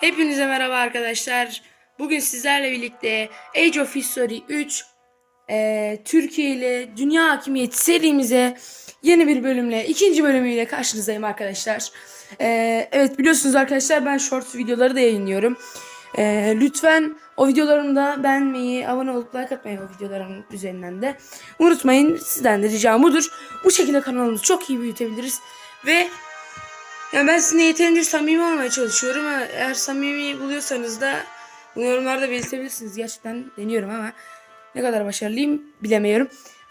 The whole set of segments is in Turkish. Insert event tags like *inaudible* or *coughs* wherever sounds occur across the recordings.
Hepinize merhaba arkadaşlar. Bugün sizlerle birlikte Age of History 3 eee, Türkiye ile Dünya Hakimiyeti serimize yeni bir bölümle, ikinci bölümüyle karşınızdayım arkadaşlar. Eee, evet biliyorsunuz arkadaşlar ben shorts videoları da yayınlıyorum. Eee, lütfen o videolarımı da beğenmeyi, abone olup like atmayı o videolarımın üzerinden de unutmayın. Sizden de ricam budur. Bu şekilde kanalımızı çok iyi büyütebiliriz. Ve ya ben sizinle yeterince samimi olmaya çalışıyorum eğer samimi buluyorsanız da bunu yorumlarda belirtebilirsiniz. Gerçekten deniyorum ama ne kadar başarılıyım bilemiyorum.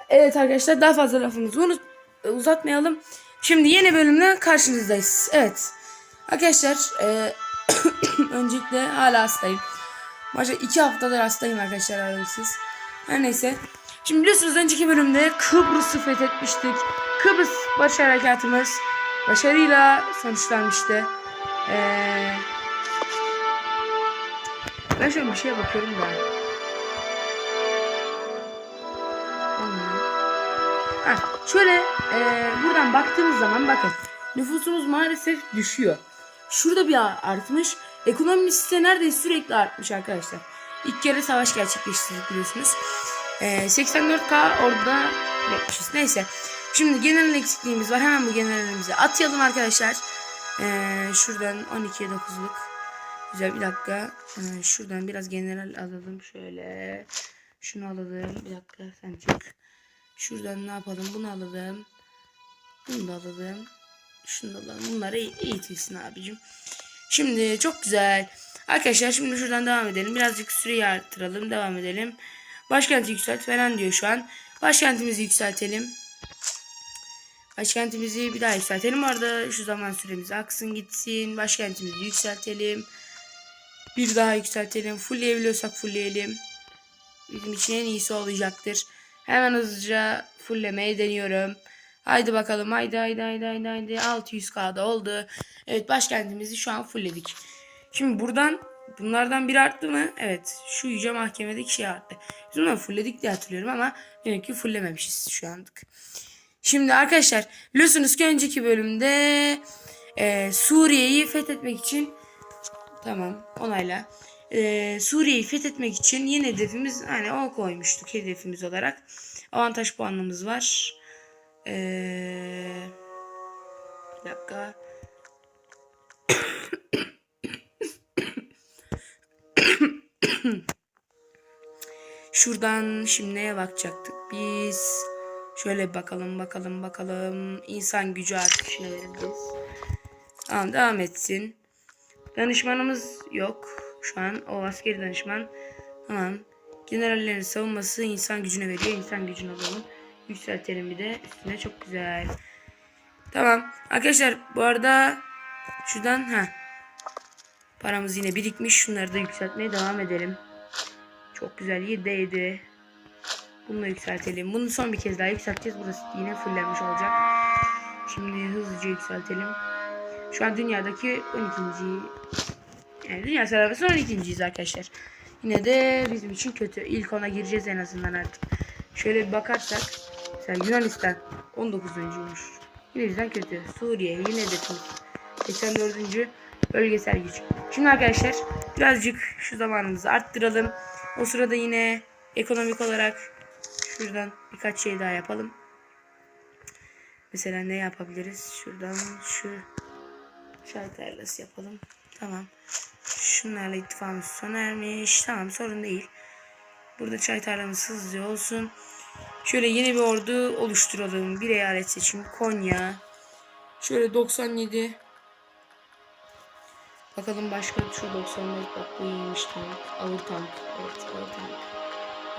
Evet arkadaşlar daha fazla lafımızı unut uzatmayalım. Şimdi yeni bölümle karşınızdayız. Evet. Arkadaşlar e, *coughs* öncelikle hala hastayım. Başta iki haftadır hastayım arkadaşlar aralıksız. Her neyse. Şimdi biliyorsunuz önceki bölümde Kıbrıs'ı fethetmiştik. Kıbrıs Barış Harekatımız başarıyla sonuçlanmıştı. Ee, ben şöyle bir şeye bakıyorum da. Ha, şöyle e, buradan baktığımız zaman bakın nüfusumuz maalesef düşüyor. Şurada bir artmış. Ekonomimiz ise neredeyse sürekli artmış arkadaşlar. İlk kere savaş gerçekleştirdik biliyorsunuz. Ee, 84k orada yapmışız. Neyse. Şimdi genel eksikliğimiz var. Hemen bu generalimizi atayalım arkadaşlar. Ee, şuradan 12'ye 9'luk. Güzel bir dakika. Ee, şuradan biraz general alalım. Şöyle. Şunu alalım. Bir dakika sen çık. Şuradan ne yapalım? Bunu alalım. Bunu da alalım. Şunu da alalım. Bunları eğitilsin abicim. Şimdi çok güzel. Arkadaşlar şimdi şuradan devam edelim. Birazcık süreyi artıralım. Devam edelim. Başkenti yükselt falan diyor şu an. Başkentimizi yükseltelim. Başkentimizi bir daha yükseltelim. Orada şu zaman süremiz aksın gitsin. Başkentimizi yükseltelim. Bir daha yükseltelim. Fullleyebiliyorsak fullleyelim. Bizim için en iyisi olacaktır. Hemen hızlıca fulllemeye deniyorum. Haydi bakalım. Haydi haydi haydi haydi haydi. 600k'da oldu. Evet başkentimizi şu an fullledik. Şimdi buradan bunlardan biri arttı mı? Evet. Şu yüce mahkemedeki şey arttı. Biz bunları fullledik diye hatırlıyorum ama demek ki fulllememişiz şu anlık. Şimdi arkadaşlar biliyorsunuz ki önceki bölümde e, Suriye'yi fethetmek için tamam onayla e, Suriye'yi fethetmek için yeni hedefimiz hani o koymuştuk hedefimiz olarak avantaj puanımız var. E, bir dakika. *coughs* Şuradan şimdi neye bakacaktık biz? Şöyle bakalım bakalım bakalım. İnsan gücü artışına vereceğiz. Tamam devam etsin. Danışmanımız yok. Şu an o askeri danışman. Tamam. Generallerin savunması insan gücüne veriyor. İnsan gücünü alalım. Yükseltelim bir de. Üstüne çok güzel. Tamam. Arkadaşlar bu arada şuradan ha paramız yine birikmiş. Şunları da yükseltmeye devam edelim. Çok güzel. 7'de 7. Bunu da yükseltelim. Bunu son bir kez daha yükselteceğiz. Burası yine fullenmiş olacak. Şimdi hızlıca yükseltelim. Şu an dünyadaki 12. Yani dünya sıralamasında 12.yiz arkadaşlar. Yine de bizim için kötü. İlk ona gireceğiz en azından artık. Şöyle bir bakarsak. Mesela Yunanistan 19.ymuş. Yine bizden kötü. Suriye yine de kötü. 84. bölgesel güç. Şimdi arkadaşlar birazcık şu zamanımızı arttıralım. O sırada yine ekonomik olarak şuradan birkaç şey daha yapalım. Mesela ne yapabiliriz? Şuradan şu şarj tarlası yapalım. Tamam. Şunlarla ittifakımız sona ermiş. Tamam sorun değil. Burada çay tarlamız hızlıca olsun. Şöyle yeni bir ordu oluşturalım. Bir eyalet seçimi Konya. Şöyle 97. Bakalım başka şu 94 bak bu iyiymiş tank. Ağır tank. Evet ağır tank.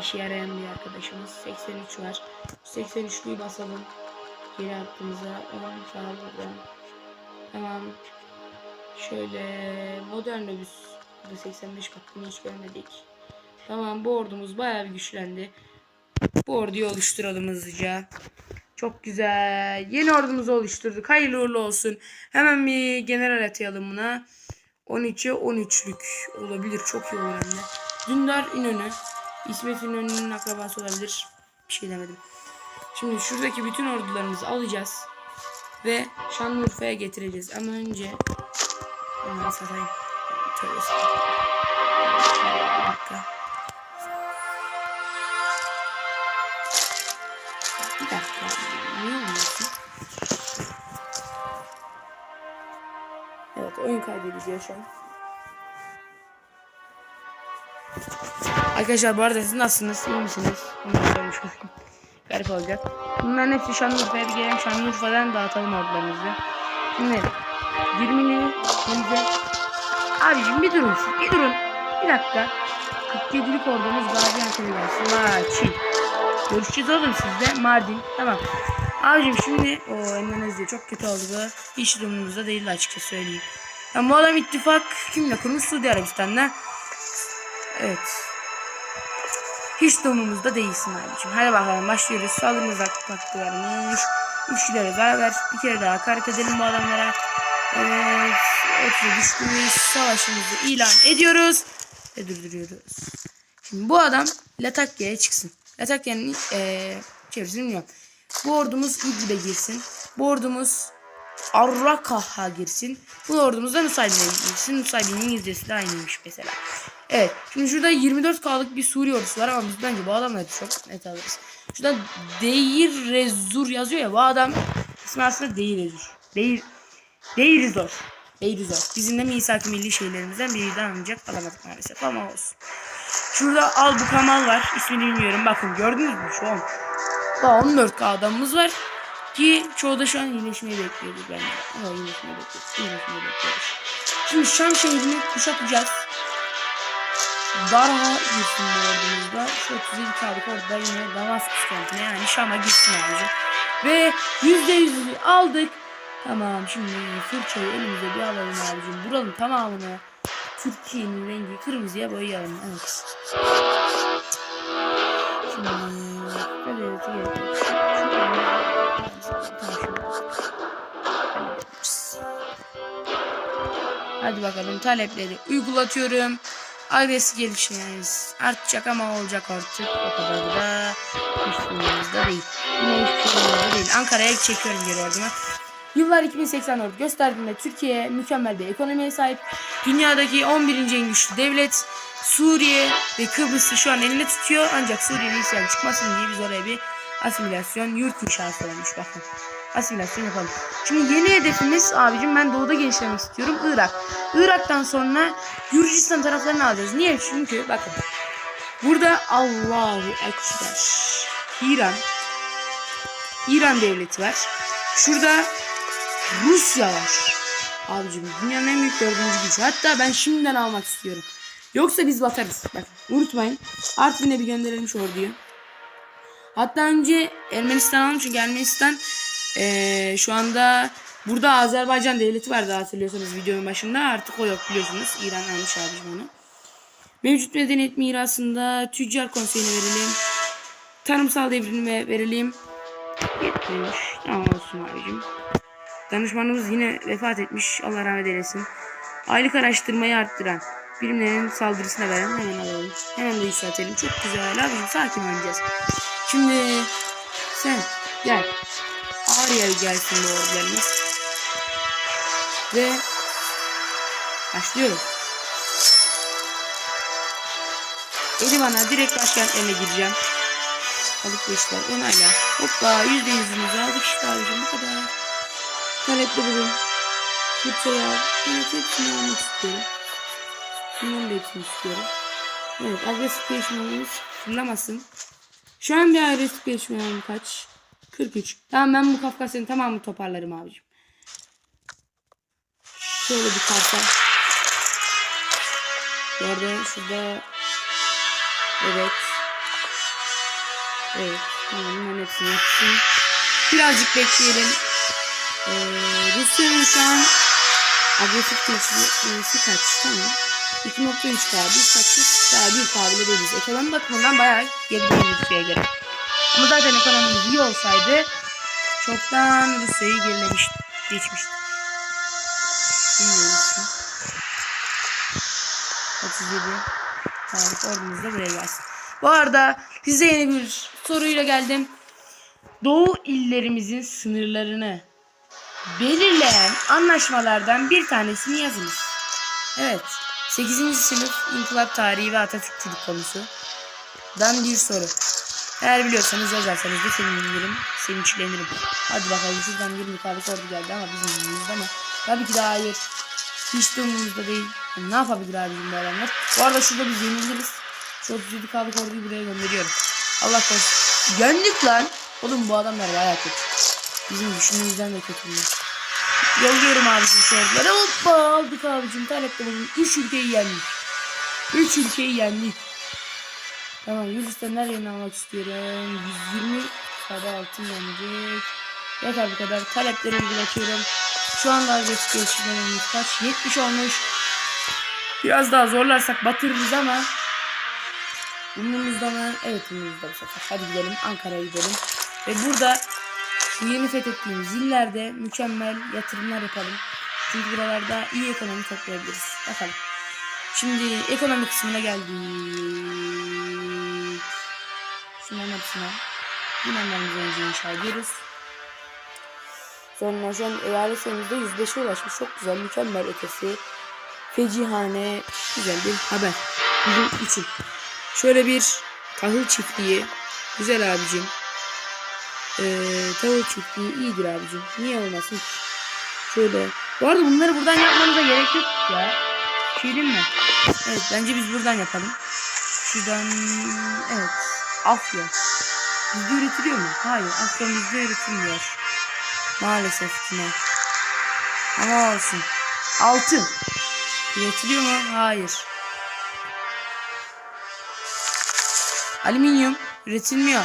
İşe yarayan bir arkadaşımız. 83 var. 83'lüyü basalım. Geri attığımızda 10 sağ buradan. Tamam. Şöyle modern nübüs. Burada 85 bak hiç görmedik. Tamam bu ordumuz bayağı bir güçlendi. Bu orduyu oluşturalım hızlıca. Çok güzel. Yeni ordumuzu oluşturduk. Hayırlı uğurlu olsun. Hemen bir general atayalım buna. 13'e 13'lük olabilir. Çok iyi olur hem de. Dündar İnönü. İsmet İnönü'nün akrabası olabilir. Bir şey demedim. Şimdi şuradaki bütün ordularımızı alacağız. Ve Şanlıurfa'ya getireceğiz. Ama önce Onları satayım. Tövbe dakika. Bir dakika. Niye olmuyorsun? Evet oyun kaydediliyor şu an. Arkadaşlar bu arada siz nasılsınız? İyi misiniz? *laughs* Garip olacak. Bunların hepsi Şanlıurfa'ya bir gelelim. Şanlıurfa'dan dağıtalım ordularımızı. Şimdi 20'li Hemze. Abicim bir durun siz. Bir durun. Bir dakika. 47'lik ordumuz Gaziantep'e gelsin. Maçin. Görüşeceğiz oğlum sizde. Mardin. Tamam. Abicim şimdi o Endonezya çok kötü oldu bu. Hiç durumumuzda değil açıkça söyleyeyim. Yani bu adam ittifak kimle kurmuş? Suudi Arabistan'la. Evet. Hiç durumumuzda değilsin abicim. Hadi bakalım başlıyoruz. Saldırımız taktı varmış. Üçlülere beraber bir kere daha hakaret edelim bu adamlara. Evet. Ortada düştüğümüz savaşımızı ilan ediyoruz. Ve durduruyoruz. Şimdi bu adam Latakya'ya çıksın. Latakya'nın eee çevresini bilmiyorum. Bu ordumuz İdlib'e girsin. Bu ordumuz Arrakah'a girsin. Bu ordumuz da Nusaybin'e girsin. Nusaybin'in İngilizcesi de aynıymış mesela. Evet. Şimdi şurada 24K'lık bir Suriye ordusu var ama biz bence bu adamları çok net alırız. Şurada Deir Rezur yazıyor ya bu adam ismi aslında Deir Rezur. Deir Deir Zor. Deir Zor. Bizim de misak milli şeylerimizden birinden ancak alamadık maalesef ama olsun. Şurada Al bu Kamal var. İsmini bilmiyorum. Bakın gördünüz mü şu an? Daha 14K adamımız var. Ki çoğu da şu an iyileşmeyi bekliyordur bence. Ama iyileşmeyi bekliyoruz. İyileşmeyi bekliyoruz. Şimdi Şam şehrini kuşatacağız. Darha girsin bu ordumuzda. Şu 37 K'lık orada yine Damaskus kentine yani Şam'a gitsin abicim. Ve %100'ü aldık. Tamam şimdi fırçayı elimize bir alalım abicim. Buranın tamamını Türkiye'nin rengi kırmızıya boyayalım. Evet. Şimdi gerekiyor. Hadi bakalım talepleri uygulatıyorum. Agresif gelişmeniz artacak ama olacak artık. O kadar da üstümüzde değil. Yine üstümüzde değil. Ankara'ya çekiyorum geri orduma. Yıllar 2084 gösterdiğinde Türkiye mükemmel bir ekonomiye sahip. Dünyadaki 11. en güçlü devlet. Suriye ve Kıbrıs'ı şu an elinde tutuyor. Ancak Suriye'nin isyan çıkmasın diye biz oraya bir asimilasyon yurt inşası olmuş bakın. Asimilasyon yapalım. Şimdi yeni hedefimiz abicim ben doğuda genişlemek istiyorum. Irak. Irak'tan sonra Gürcistan taraflarını alacağız. Niye? Çünkü bakın. Burada Allahu Ekber. İran. İran devleti var. Şurada Rusya var. Abicim dünyanın en büyük dördüncü gücü. Hatta ben şimdiden almak istiyorum. Yoksa biz batarız. Bak unutmayın. Artvin'e bir gönderelim şu orduyu. Hatta önce Ermenistan alalım çünkü Ermenistan eee, şu anda burada Azerbaycan devleti vardı hatırlıyorsanız videonun başında. Artık o yok biliyorsunuz. İran almış abicim onu. Mevcut medeniyet mirasında tüccar konseyine verelim. Tarımsal devrilime verelim. Yetmiyor. Ama olsun abicim. Danışmanımız yine vefat etmiş. Allah rahmet eylesin. Aylık araştırmayı arttıran birimlerin saldırısına veren hemen alalım. Hemen de yükseltelim. Çok güzel abicim. Sakin oynayacağız. Şimdi sen gel. Ağrı'ya gelsin bu ordularımız. Ve başlıyorum. Elivan'a direkt başkentlerine gireceğim. Alıp işler onayla. Hoppa yüzde yüzümüzü aldık işte abicim bu kadar. Talepte bulun. Fırçaya. Evet hepsini almak istiyorum. Bunların da hepsini istiyorum. Evet agresif gelişmemiz fırlamasın. Şu an bir agresif gelişmem kaç? 43. Tamam ben bu Kafkasya'nın tamamını toparlarım abicim. Şöyle bir karta. Nerede? Şurada. Evet. Evet. Tamam bunların hepsini yapsın. Birazcık bekleyelim. Ee, Rusya'nın şu an agresif gelişmesi kaç? Tamam. 2.3 daha bir kaçış daha bir kabile değiliz. Ekonomi bakımından bayağı gerideyiz Rusya'ya göre. Ama zaten ekonomimiz iyi olsaydı çoktan Rusya'yı gerilemiş, geçmişti. Bilmiyorum. 37 Tarih ordumuz da buraya gelsin. Bu arada size yeni bir soruyla geldim. Doğu illerimizin sınırlarını belirleyen anlaşmalardan bir tanesini yazınız. Evet. 8. sınıf İnkılap Tarihi ve Atatürkçülük konusu. Dan bir soru. Eğer biliyorsanız yazarsanız da sevinirim, sevinçlenirim. Hadi bakalım şuradan bir mutabık soru geldi ama bizim umurumuzda mı? Tabii ki de hayır. Hiç de umurumuzda değil. Yani ne yapabilir abicim bu adamlar? Bu arada şurada biz yeniliriz. Şu 37 kabuk orduyu buraya gönderiyorum. Allah korusun. Yendik lan. Oğlum bu adamlar bayağı kötü. Bizim düşündüğümüzden de kötü bunlar. Yolluyorum abicim şu orduları. Hoppa aldık abicim. Talepte bulun. 3 ülkeyi yendik. 3 ülkeyi yendik. Tamam Yunus'tan her yerini almak istiyorum. 120 kadar altın yenecek. Yeter bu kadar. Talepleri uygulatıyorum. Şu anda agresif geliştirmemiz kaç? 70 olmuş. Biraz daha zorlarsak batırırız ama Umurumuzda mı? Evet umurumuzda bu sefer. Hadi gidelim Ankara'ya gidelim. Ve burada bu yeni fethettiğimiz illerde mükemmel yatırımlar yapalım. Çünkü buralarda iyi ekonomi toplayabiliriz. Bakalım. Şimdi ekonomi kısmına geldik. Şunların hepsine limanlarımızı önce inşa ediyoruz. Sonra şu an eyalet sayımızda 105'e ulaşmış. Çok güzel, mükemmel ötesi. Fecihane, güzel bir haber. Bizim için. Şöyle bir tahıl çiftliği. Güzel abicim. Ee, tahıl çiftliği iyidir abicim. Niye olmasın? Şöyle. Bu arada bunları buradan yapmamıza gerek yok ya. Şey mi? Evet bence biz buradan yapalım. Şuradan evet. Afyon. Bizde üretiliyor mu? Hayır. Afyon bizde üretilmiyor. Maalesef yine. Ama olsun. Altın. Üretiliyor mu? Hayır. Alüminyum üretilmiyor.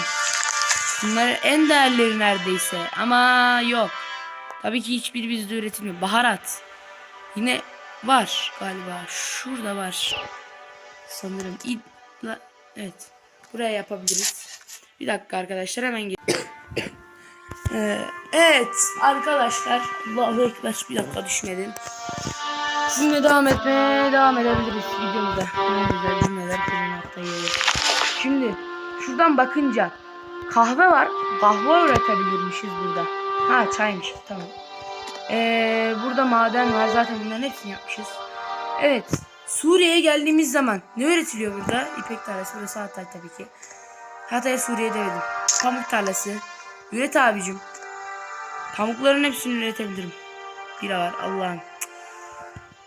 Bunlar en değerleri neredeyse ama yok. Tabii ki hiçbiri bizde üretilmiyor. Baharat. Yine var galiba. Şurada var. Sanırım. İd... Evet. Buraya yapabiliriz. Bir dakika arkadaşlar hemen gel. *coughs* Ee, evet arkadaşlar. Allahu Ekber. Bir dakika düşmedim. Sizinle devam etmeye devam edebiliriz videomuzda. Ne güzel cümleler kurmaktayız. Şimdi şuradan bakınca kahve var. Kahve üretebilirmişiz burada. Ha çaymış tamam. Ee, burada maden var zaten bunların hepsini yapmışız. Evet Suriye'ye geldiğimiz zaman ne üretiliyor burada? İpek tarlası burası Hatay tabii ki. Hatay Suriye demedim. Pamuk tarlası. Üret abicim. Pamukların hepsini üretebilirim. Bira var Allah'ım.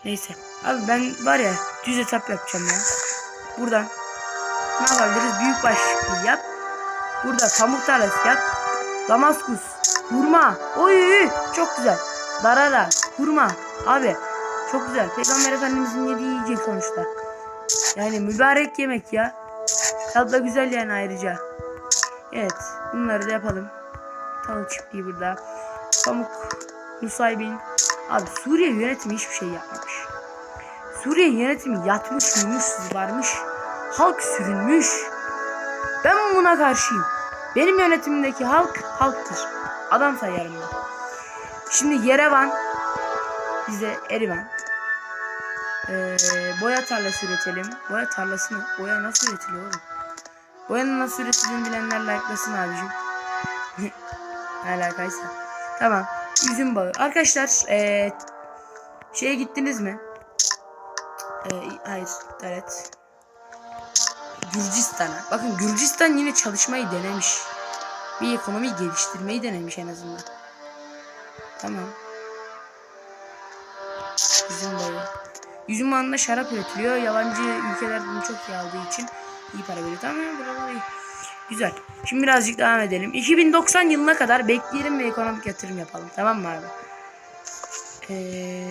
Neyse. Abi ben var ya düz etap yapacağım ya. Buradan ne yapabiliriz? Büyük başlıklı yap. Burada pamuk tarlası yap. Damaskus. Hurma. Oy çok güzel. Darara. Hurma. Abi çok güzel. Peygamber Efendimizin yediği yiyecek sonuçta. Yani mübarek yemek ya. Tadı da güzel yani ayrıca. Evet. Bunları da yapalım. Tavuk çiftliği burada. Pamuk. Nusaybin. Abi Suriye yönetimi hiçbir şey yapmamış. Suriye yönetimi yatmış, uyumuş, varmış. Halk sürünmüş. Ben buna karşıyım. Benim yönetimimdeki halk halktır. Adam sayarım ben. Şimdi Yerevan bize Erivan. Ee, boya tarlası üretelim. Boya tarlası mı? Boya nasıl üretiliyor oğlum? Boyanın nasıl üretildiğini bilenler like'lasın abicim. *laughs* alakaysa. Tamam. Üzüm bağı. Arkadaşlar ee, şeye gittiniz mi? Ee, hayır. Evet. Gürcistan'a. Bakın Gürcistan yine çalışmayı denemiş. Bir ekonomiyi geliştirmeyi denemiş en azından. Tamam. Üzüm bağı. Üzüm bağında şarap üretiliyor. Yabancı ülkeler bunu çok iyi aldığı için iyi para veriyor. Tamam? Buralar iyi. Güzel. Şimdi birazcık devam edelim. 2090 yılına kadar bekleyelim ve ekonomik yatırım yapalım. Tamam mı abi? Eee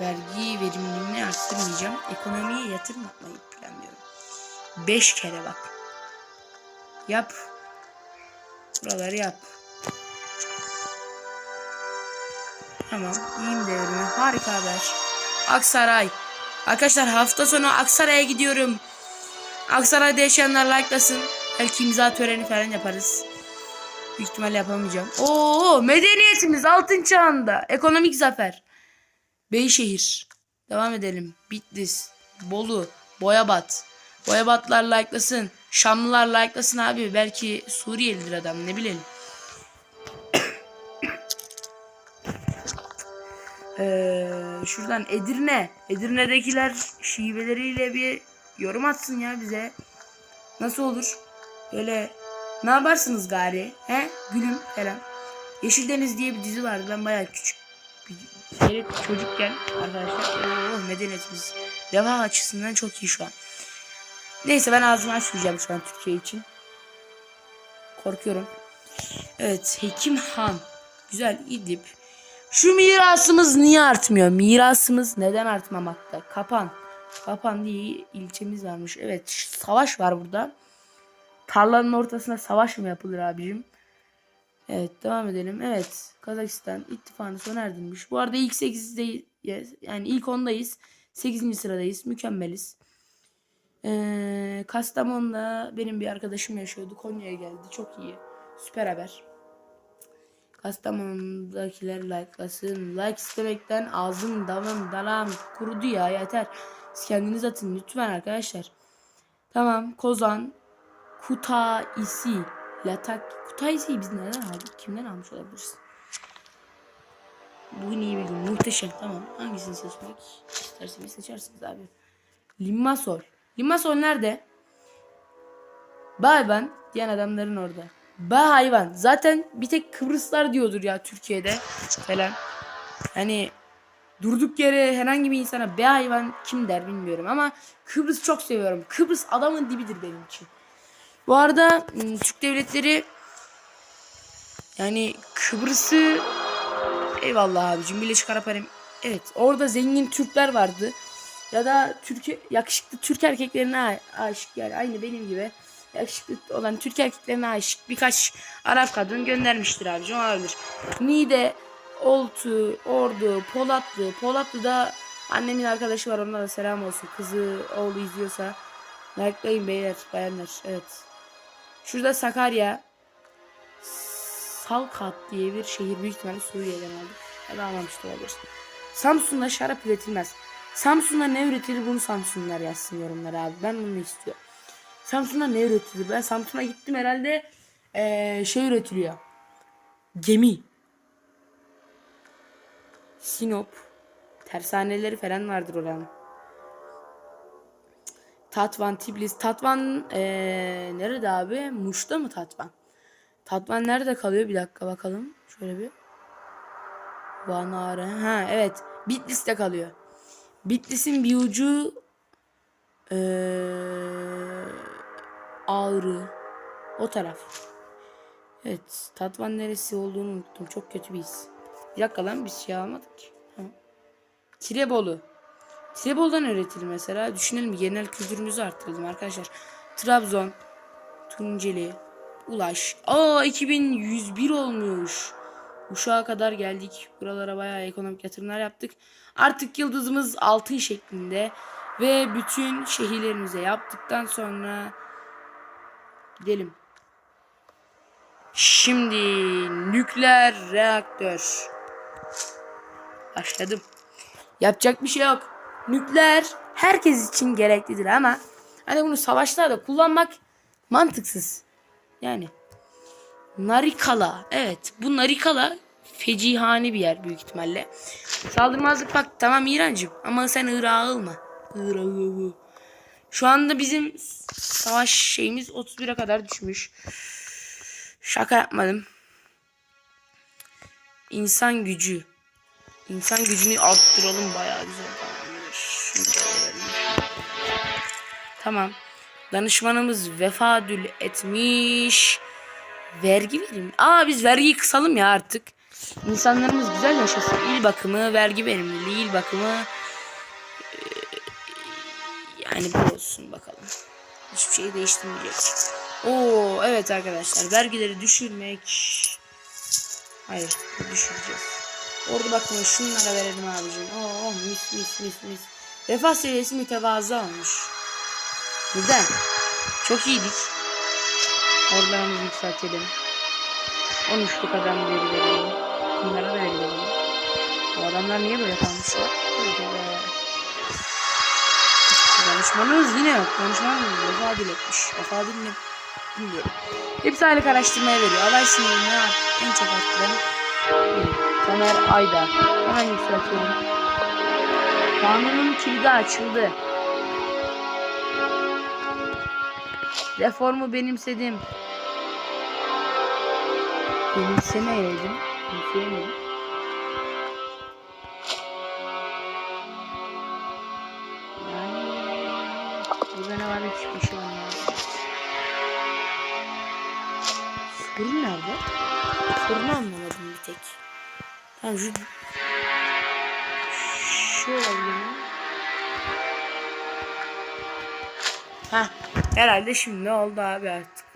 vergi verimliliğini arttırmayacağım. Ekonomiye yatırım yapmayı planlıyorum. 5 kere bak. Yap. Buraları yap. Tamam. İyiyim devrimi. Harika haber. Aksaray. Arkadaşlar hafta sonu Aksaray'a gidiyorum. Aksaray'da yaşayanlar like'lasın. Belki imza töreni falan yaparız. Büyük ihtimalle yapamayacağım. Oo medeniyetimiz altın çağında. Ekonomik zafer. Beyşehir. Devam edelim. Bitlis. Bolu. Boyabat. Boyabatlar like'lasın. Şamlılar like'lasın abi. Belki Suriyelidir adam ne bilelim. Ee, şuradan Edirne. Edirne'dekiler şiveleriyle bir yorum atsın ya bize. Nasıl olur? Böyle ne yaparsınız gari? He? Gülüm falan. Yeşil Deniz diye bir dizi vardı. Ben bayağı küçük bir şey, çocukken arkadaşlar. Oh, medeniyetimiz refah açısından çok iyi şu an. Neyse ben ağzımı açmayacağım şu an Türkiye için. Korkuyorum. Evet Hekim Han. Güzel İdlib. Şu mirasımız niye artmıyor? Mirasımız neden artmamakta? Kapan. Kapan diye ilçemiz varmış. Evet savaş var burada. Tarlanın ortasına savaş mı yapılır abicim? Evet devam edelim. Evet Kazakistan ittifakı sona erdirmiş. Bu arada ilk 8'deyiz. Yani ilk 10'dayız. 8. sıradayız. Mükemmeliz. Ee, Kastamonu'da benim bir arkadaşım yaşıyordu. Konya'ya geldi. Çok iyi. Süper haber. Kastamonu'dakiler like'lasın. Like istemekten ağzım, damım, dalağım kurudu ya yeter. Siz kendiniz atın lütfen arkadaşlar. Tamam Kozan Kutaisi Latak Kutaisi'yi biz neden aldık? Kimden almış olabiliriz? Bugün iyi bildim. Muhteşem. Tamam. Hangisini seçmek isterseniz seçersiniz abi. Limassol. Limassol nerede? Bayban diyen adamların orada. Ba hayvan. Zaten bir tek Kıbrıslar diyordur ya Türkiye'de falan. Hani durduk yere herhangi bir insana be hayvan kim der bilmiyorum ama Kıbrıs çok seviyorum. Kıbrıs adamın dibidir benim için. Bu arada ım, Türk devletleri yani Kıbrıs'ı eyvallah abicim Birleşik Arap Emirlikleri evet orada zengin Türkler vardı. Ya da Türk yakışıklı Türk erkeklerine aşık yani aynı benim gibi yakışıklı olan Türk erkeklerine aşık birkaç Arap kadın göndermiştir abicim olabilir. Niğde, Oltu, Ordu, Polatlı. Polatlı'da annemin arkadaşı var onlara selam olsun. Kızı, oğlu izliyorsa. Like'layın beyler, bayanlar. Evet. Şurada Sakarya. Salkat diye bir şehir büyük ihtimalle Suriye'den aldık. Ya da almamış da olabilir. Samsun'da şarap üretilmez. Samsun'da ne üretilir bunu Samsunlular yazsın yorumlara abi. Ben bunu istiyorum. Samsun'da ne üretilir? Ben Samsun'a gittim herhalde eee, şey üretiliyor. Gemi. Sinop. Tersaneleri falan vardır oranın. Tatvan, Tbilisi. Tatvan eee, nerede abi? Muş'ta mı Tatvan? Tatvan nerede kalıyor? Bir dakika bakalım. Şöyle bir. Vanare. Ha evet. Bitlis'te kalıyor. Bitlis'in bir ucu eee Ağrı. O taraf. Evet. Tatvan neresi olduğunu unuttum. Çok kötü bir his. Bir dakika lan biz şey almadık ki. Ha. Tirebolu. Tirebolu'dan üretilir mesela. Düşünelim genel kültürümüzü arttıralım arkadaşlar. Trabzon. Tunceli. Ulaş. Aa 2101 olmuş. Uşağa kadar geldik. Buralara bayağı ekonomik yatırımlar yaptık. Artık yıldızımız altın şeklinde. Ve bütün şehirlerimize yaptıktan sonra gidelim. Şimdi nükleer reaktör. Başladım. Yapacak bir şey yok. Nükleer herkes için gereklidir ama hani bunu savaşlarda kullanmak mantıksız. Yani Narikala. Evet bu Narikala fecihane bir yer büyük ihtimalle. Saldırmazlık bak tamam İrancım ama sen Irak'a alma. Irak'ı. Şu anda bizim savaş şeyimiz 31'e kadar düşmüş. Şaka yapmadım. İnsan gücü. İnsan gücünü arttıralım bayağı güzel. Tamam. Danışmanımız vefadül etmiş. Vergi verin. Aa biz vergiyi kısalım ya artık. İnsanlarımız güzel yaşasın. İl bakımı, vergi verimliliği, il bakımı. Yani bu olsun bakalım. Hiçbir şey değiştirmeyecek. Oo evet arkadaşlar vergileri düşürmek. Hayır düşüreceğiz. Orada bakın şunlara verelim abicim. Oo mis mis mis mis. Refah seviyesi mütevazı olmuş. Neden? Çok iyiydik. Oralarımızı yükseltelim. 13'lük adam veri verelim. Bunlara verelim. Bu adamlar niye böyle kalmışlar? Danışmanımız yine yok. Danışmanımız vefadil etmiş. Vefadil ne bilmiyorum. Hepsi aylık araştırmaya veriyor. Alay sınırını en çok arttıran Tamer Ayda. Hemen yükseltiyorum. Kanunun kilidi açıldı. Reformu benimsedim. Benimsemeyelim. Benimseyemedim. Sorunu anlamadım bir tek. Tamam şu şu mi? Heh, herhalde şimdi oldu abi artık.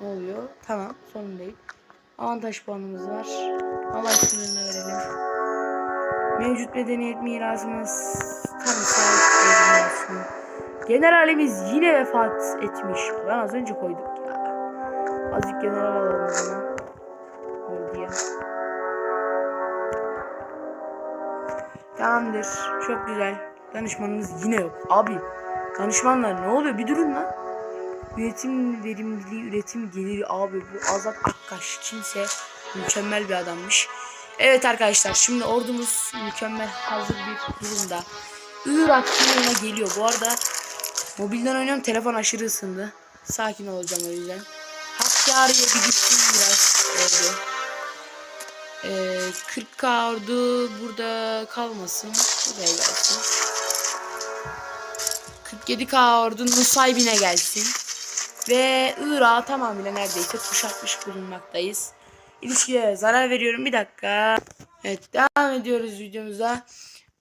Ne oluyor? Tamam sorun değil. Avantaj puanımız var. Allah sınırına verelim. Mevcut medeniyet mirasımız tam mirasını. Generalimiz yine vefat etmiş. Ben az önce koyduk ya. Azıcık general alalım Tamamdır. Çok güzel. Danışmanımız yine yok. Abi danışmanlar ne oluyor? Bir durun lan. Üretim verimliliği, üretim geliri abi bu Azat Akkaş kimse mükemmel bir adammış. Evet arkadaşlar şimdi ordumuz mükemmel hazır bir durumda. Irak sınırına geliyor. Bu arada mobilden oynuyorum telefon aşırı ısındı. Sakin olacağım o yüzden. Hakkari'ye bir gittim biraz oldu. Ee, 40k ordu burada kalmasın. Buraya gelsin. 47k ordu Nusaybin'e gelsin. Ve Irak'ı tamamıyla neredeyse kuşatmış bulunmaktayız. İlişkilere zarar veriyorum. Bir dakika. Evet devam ediyoruz videomuza.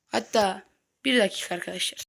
Hatta bir dakika arkadaşlar.